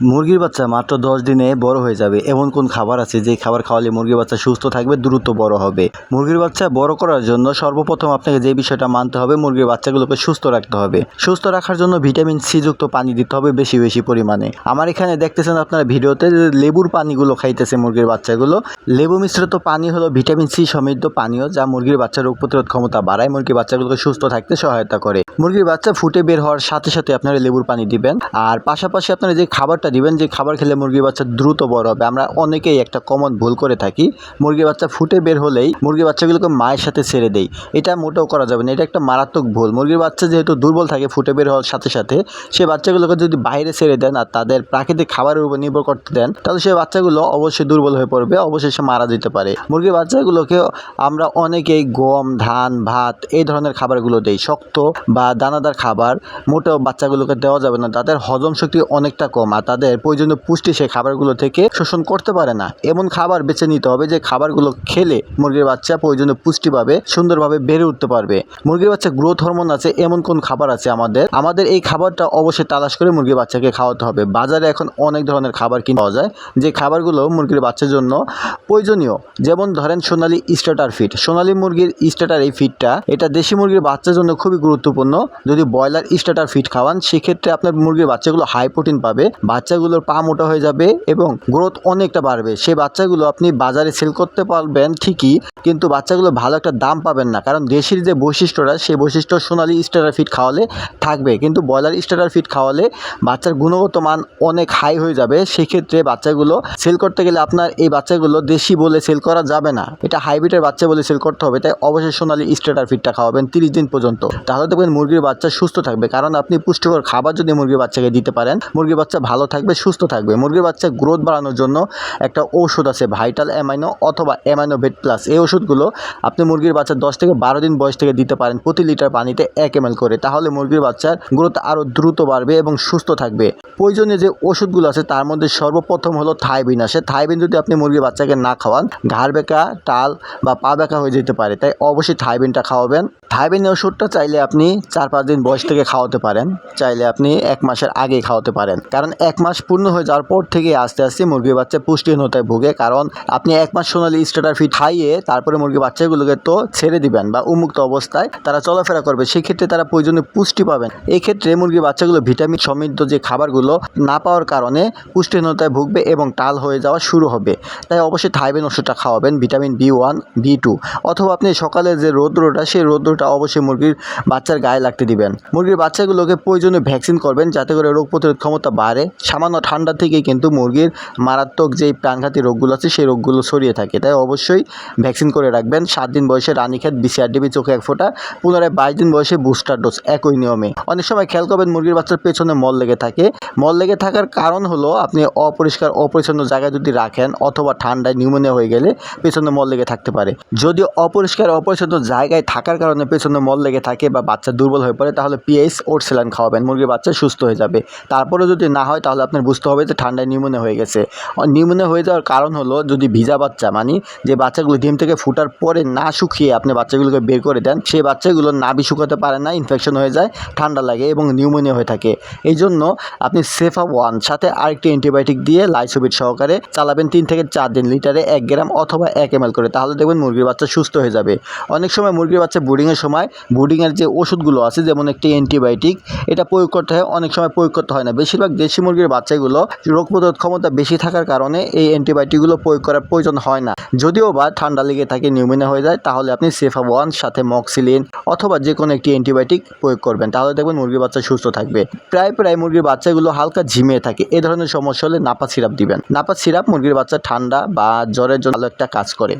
মুরগির বাচ্চা মাত্র দশ দিনে বড় হয়ে যাবে। এমন কোন খাবার আছে যে খাবার খাওয়ালে মুরগির বাচ্চা সুস্থ থাকবে, দ্রুত বড় হবে? মুরগির বাচ্চা বড় করার জন্য সর্বপ্রথম আপনাকে যে বিষয়টা মানতে হবে, মুরগির বাচ্চাগুলোকে সুস্থ রাখতে হবে। সুস্থ রাখার জন্য ভিটামিন সি যুক্ত পানি দিতে হবে বেশি বেশি পরিমাণে। আমার এখানে দেখতেছেন আপনারা ভিডিওতে লেবুর পানিগুলো খাইতেছে মুরগির বাচ্চাগুলো। লেবু মিশ্রিত পানি হলো ভিটামিন সি সমৃদ্ধ পানীয় যা মুরগির বাচ্চার রোগ প্রতিরোধ ক্ষমতা বাড়ায় মুরগির বাচ্চাগুলোকে সুস্থ থাকতে সহায়তা করে। মুরগির বাচ্চা ফুটে বের হওয়ার সাথে সাথে আপনারা লেবুর পানি দিবেন। আর পাশাপাশি আপনারা যে খাবারটা দিবেন যে খাবার খেলে মুরগির বাচ্চা দ্রুত বড় হবে। আমরা অনেকেই একটা কমন ভুল করে থাকি। মুরগির বাচ্চা ফুটে বের হলেই মুরগির বাচ্চাগুলোকে মায়ের সাথে ছেড়ে দেই। এটা মোটেও করা যাবে না। এটা একটা মারাত্মক ভুল। মুরগির বাচ্চা যেহেতু দুর্বল থাকে, ফুটে বের হওয়ার সাথে সাথে, সে বাচ্চাগুলোকে যদি বাইরে ছেড়ে দেন আর তাদের প্রাকৃতিক খাবারের উপর নির্ভর করতে দেন, তাহলে সেই বাচ্চাগুলো অবশ্যই দুর্বল হয়ে পড়বে। অবশ্যই সে মারা যেতে পারে। মুরগির বাচ্চাগুলোকে আমরা অনেকেই গম, ধান, ভাত এই ধরনের খাবারগুলো দেই। শক্ত বা দানাদার খাবার মোটেও বাচ্চাগুলোকে দেওয়া যাবে না। তাদের হজম শক্তি অনেকটা কম। আর তাদের প্রয়োজনীয় পুষ্টি সেই খাবারগুলো থেকে শোষণ করতে পারে না। এমন খাবার বেছে নিতে হবে যে খাবারগুলো খেলে মুরগির বাচ্চা প্রয়োজনীয় পুষ্টি পাবে সুন্দরভাবে বেড়ে উঠতে পারবে। মুরগির বাচ্চা গ্রোথ হরমোন আছে, এমন কোন খাবার আছে আমাদের? আমাদের এই খাবারটা অবশ্যই তালাশ করে মুরগির বাচ্চাকে খাওয়াতে হবে। বাজারে এখন অনেক ধরনের খাবার কিনে পাওয়া যায়, যে খাবারগুলো মুরগির বাচ্চার জন্য প্রয়োজনীয়। যেমন ধরেন সোনালি স্টার্টার ফিড সোনালি মুরগির স্টার্টার এই ফিডটা এটা দেশি মুরগির বাচ্চার জন্য খুবই গুরুত্বপূর্ণ। যদি ব্রয়লার স্টার্টার ফিড খাওয়ান, সেক্ষেত্রে আপনার মুরগির বাচ্চাগুলো হাই প্রোটিন পাবে বাচ্চাগুলোর পা মোটা হয়ে যাবে এবং গ্রোথ অনেকটা বাড়বে। সেই বাচ্চাগুলো আপনি বাজারে সেল করতে পারবেন ঠিকই, কিন্তু বাচ্চাগুলো ভালো একটা দাম পাবেন না। কারণ দেশির যে বৈশিষ্ট্যটা, সেই বৈশিষ্ট্য সোনালি স্টার্টার ফিট খাওয়ালে থাকবে। কিন্তু ব্রয়লার স্টার্টার ফিড খাওয়ালে বাচ্চার গুণগত মান অনেক হাই হয়ে যাবে। সেক্ষেত্রে বাচ্চাগুলো সেল করতে গেলে আপনার এই বাচ্চাগুলো দেশি বলে সেল করা যাবে না। এটা হাইব্রিডের বাচ্চা বলে সেল করতে হবে। তাই অবশ্যই সোনালি স্টার্টার ফিডটা খাওয়াবেন তিরিশ দিন পর্যন্ত। তাহলে দেখবেন মুরগির বাচ্চা সুস্থ থাকবে। কারণ আপনি পুষ্টিকর খাবার যদি মুরগির বাচ্চাকে দিতে পারেন, মুরগির বাচ্চা ভালো থাকবে, সুস্থ থাকবে। মুরগির বাচ্চা গ্রোথ বাড়ানোর জন্য একটা ঔষধ আছে ভাইটাল অ্যামাইনো অথবা অ্যামাইনো বেড প্লাস এই ওষুধগুলো আপনি মুরগির বাচ্চা দশ থেকে বারো দিন বয়স থেকে দিতে পারেন প্রতি লিটার পানিতে এক এম করে। তাহলে মুরগির বাচ্চার গ্রোথ আরও দ্রুত বাড়বে এবং সুস্থ থাকবে। প্রয়োজনীয় যে ওষুধগুলো আছে, তার মধ্যে সর্বপ্রথম হলো থাইবিন আসে থাইবিন যদি আপনি মুরগির বাচ্চাকে না খাওয়ান, ঘাড় বেঁকা টাল বা পা বেঁকা হয়ে যেতে পারে, তাই অবশ্যই থাইবিনটা খাওয়াবেন। থাইবিন ওষুধটা চাইলে আপনি চার পাঁচ দিন বয়স থেকে খাওয়াতে পারেন। চাইলে আপনি এক মাসের আগে খাওয়াতে পারেন। কারণ এক মাস পূর্ণ হয়ে যাওয়ার পর থেকে আস্তে আস্তে মুরগির বাচ্চা পুষ্টিহীনতায় ভোগে, কারণ আপনি এক মাস সোনালি স্টার্টার ফিট খাইয়ে তারপরে মুরগির বাচ্চাগুলোকে তো ছেড়ে দিবেন বা উন্মুক্ত অবস্থায় তারা চলাফেরা করবে, সেক্ষেত্রে তারা প্রয়োজনীয় পুষ্টি পাবেন। এক্ষেত্রে মুরগির বাচ্চাগুলো ভিটামিন সমৃদ্ধ যে খাবারগুলো না পাওয়ার কারণে পুষ্টিহীনতায় ভুগবে এবং টাল হয়ে যাওয়া শুরু হবে। তাই অবশ্যই থাইবেন ওষুধটা খাওয়াবেন vitamin B one B two অথবা আপনি সকালে যে রৌদ্রটা, সেই রৌদ্রটা অবশ্যই মুরগির বাচ্চার গায়ে লাগতে দিবেন। মুরগির বাচ্চাগুলোকে প্রয়োজনীয় ভ্যাকসিন করবেন যাতে করে রোগ প্রতিরোধ ক্ষমতা বাড়ে সামান্য ঠান্ডা থেকেই কিন্তু মুরগির মারাত্মক যেই প্রাণঘাতী রোগগুলো আছে, সেই রোগগুলো ছড়িয়ে থাকে। তাই অবশ্যই ভ্যাকসিন করে রাখবেন। সাত দিন বয়সে রানীক্ষেত বিসিআরডিবি চোখে এক ফোঁটা। পুনরায় বাইশ দিন বয়সে বুস্টার ডোজ, একই নিয়মে। অনেক সময় খেয়াল করবেন মুরগির বাচ্চার পেছনে মল লেগে থাকে। মল লেগে থাকার কারণ হলো আপনি অপরিষ্কার, অপরিচ্ছন্ন জায়গায় যদি রাখেন অথবা ঠান্ডায় নিউমোনিয়া হয়ে গেলে পেছনে মল লেগে থাকতে পারে। যদি অপরিষ্কার, অপরিচ্ছন্ন জায়গায় থাকার কারণে পেছনে মল লেগে থাকে বা বাচ্চা দুর্বল হয়ে পড়ে, তাহলে পিএইচ ওর স্যালাইন খাওয়াবেন। মুরগির বাচ্চা সুস্থ হয়ে যাবে। তারপরে যদি না হয়, তাহলে আপনার বুঝতে হবে যে ঠান্ডায় নিউমোনিয়া হয়ে গেছে। নিউমোনিয়া হয়ে যাওয়ার কারণ হলো যদি ভিজা বাচ্চা মানে যে বাচ্চাগুলো ডিম থেকে ফুটার পরে না শুকিয়ে আপনি বাচ্চাগুলোকে বের করে দেন সেই বাচ্চাগুলো না নাভি শুকাতে পারে না ইনফেকশন হয়ে যায়, ঠান্ডা লাগে এবং নিউমোনিয়া হয়ে থাকে। এই জন্য আপনি সেফা ওয়ান সাথে আরেকটি অ্যান্টিবায়োটিক দিয়ে লাইসোবিট সহকারে চালাবেন তিন থেকে চার দিন লিটারে এক গ্রাম অথবা এক এম করে, তাহলে দেখবেন মুরগির বাচ্চা সুস্থ হয়ে যাবে। অনেক সময় মুরগির বাচ্চা ব্রিডিংয়ের সময় ব্রিডিংয়ের যে ওষুধগুলো আছে, যেমন একটি অ্যান্টিবায়োটিক এটা প্রয়োগ করতে হয়, অনেক সময় প্রয়োগ করতে হয় না। বেশিরভাগ দেশি মুরগির বাচ্চাগুলো রোগ প্রতিরোধ ক্ষমতা বেশি থাকার কারণে এই অ্যান্টিবায়োটিকগুলো প্রয়োগ করার প্রয়োজন হয় না। যদিও বা ঠান্ডা লেগে থাকে, নিউমোনিয়া হয়ে যায়, তাহলে আপনি সেফা ওয়ান সাথে মক্সিলিন অথবা যে কোনো একটি অ্যান্টিবায়োটিক প্রয়োগ করবেন। তাহলে দেখবেন মুরগির বাচ্চা সুস্থ থাকবে। প্রায় প্রায় মুরগির বাচ্চাগুলো হালকা ঝিমিয়ে থাকে। এ ধরনের সমস্যা হলে নাপা সিরাপ দিবেন। নাপা সিরাপ মুরগির বাচ্চা ঠান্ডা বা জ্বরের জন্য ভালো একটা কাজ করে।